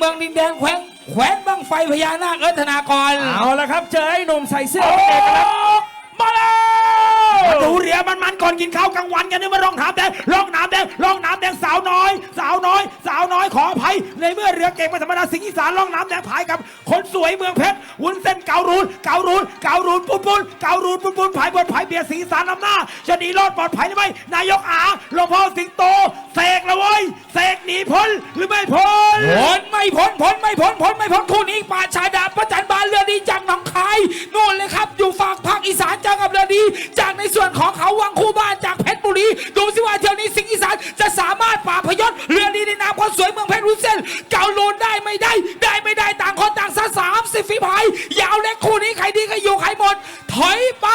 เมืองดินแดงแขวงแขวนบังไฟพญานาคเอิ้นธนากรเอาละครับ เจอไอ้หนุ่มใส่เสื้อเอกลักษณ์มาแล้วมาดูเรือมันมันๆก่อนกินข้าวกลางวันกันนี่มาร่องน้ำแดงร่องน้ำแดงร่องน้ำแดงสาวน้อย สาวน้อย สาวน้อยขออภัยในเมื่อเรือเก่งไม่ธรรมดาสิงห์อีสานร่องน้ำแดงพายกับ คนสวยเมืองเพชรวุ้นเส้นเการูนเการูนเการูนปุ้นปุ้นเการูนปุ้นปุ้นพายบนพายเบียร์สิงห์อีสานนำหน้าจะหนีรอดปลอดภัยหรือไม่นายกอาหลวงพ่อสิงโตเสกละเว้ยเสก หนีพ้นหรือไม่พ้นพ้นไม่พ้นพ้นไม่พ้นพ้นไม่พ้นคู่นี้ป่าชายดาบประจันบานเรือดีจากหนองคายนู่นเลยครับ อยู่ฝั่งภาคอีสานเจอกับเรือดี จากในส่วนของเขาวังคู่บ้านจากเพชรบุรีดูสิว่าเที่ยวนี้สิงห์อีสานจะสามารถป่าบพยศเรือดีในนามคนสวยเมืองเพชรรุนเส้นเกาลูนได้ไม่ได้ ได้ไม่ได้ต่างคนต่างซะสามสิบฝีพายยาวเล็กคู่นี้ใครดีก็อยู่ใครหมดถอยไป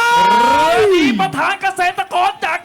นี่ประธานเกษตรกรจาก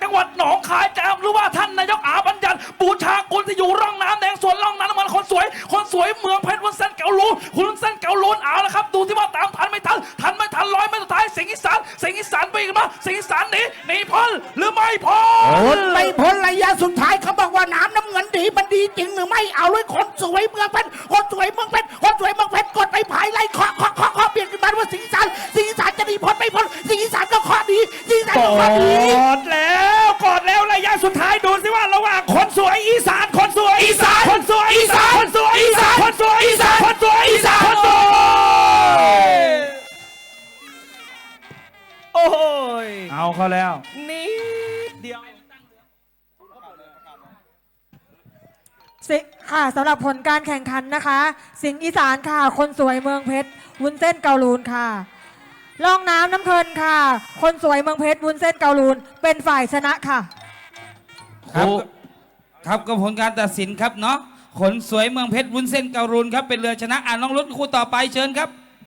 ร่องน้ำแดงส่วนร่องน้ำมันคนสวย คนสวยเมืองเพชรวันเส้นเกาลูนคุณวุ้นเส้นเกาลูนเอาละครับ ดูที่ว่าตามทันไม่ทันทันไม่ทันร้อยไม่สุดท้ายสิงห์อีสานสิงห์อีสานไปกันมาสิงห์อีสานหนีหนีพ้นหรือไม่พ้นพ้นไม่พ้นระยะสุดท้ายเขาบอกว่าน้ำน้ำเงินดีมันดีจริงหรือไม่เอาเลยคนสวยเมืองเพชรคนสวยเมืองเพชรคนสวยเมืองเพชรกดไปภายไล่เคาะเคาะเคาะเคาะเปลี่ยนกันมาว่าสิงห์อีสานสิงห์อีสานจะดีพ้นไม่พ้นสิงห์อีสานก็เคาะดีสิงห์อีสานกก็เคาะดีอดแล้วกอดแล้วระยะสุดท้ายดูสิว่าระหว่างคนสวยอีสานคนส อ้ยเอาเขาแล้ว นิดเดียว สิค่ะสำหรับผลการแข่งขันนะคะ สิงห์อีสานค่ะ คนสวยเมืองเพชรวุ้นเส้นเกาลูนค่ะล่องน้ำน้ำเพลินค่ะ คนสวยเมืองเพชรวุ้นเส้นเกาลูน เป็นฝ่ายชนะค่ะ ครับครับก็ผลการตัดสินครับเนาะขนสวยเมืองเพชรวุ้นเส้นเการุนครับเป็นเรือชนะอ่านน้องรุ่นคู่ต่อไปเชิญครับ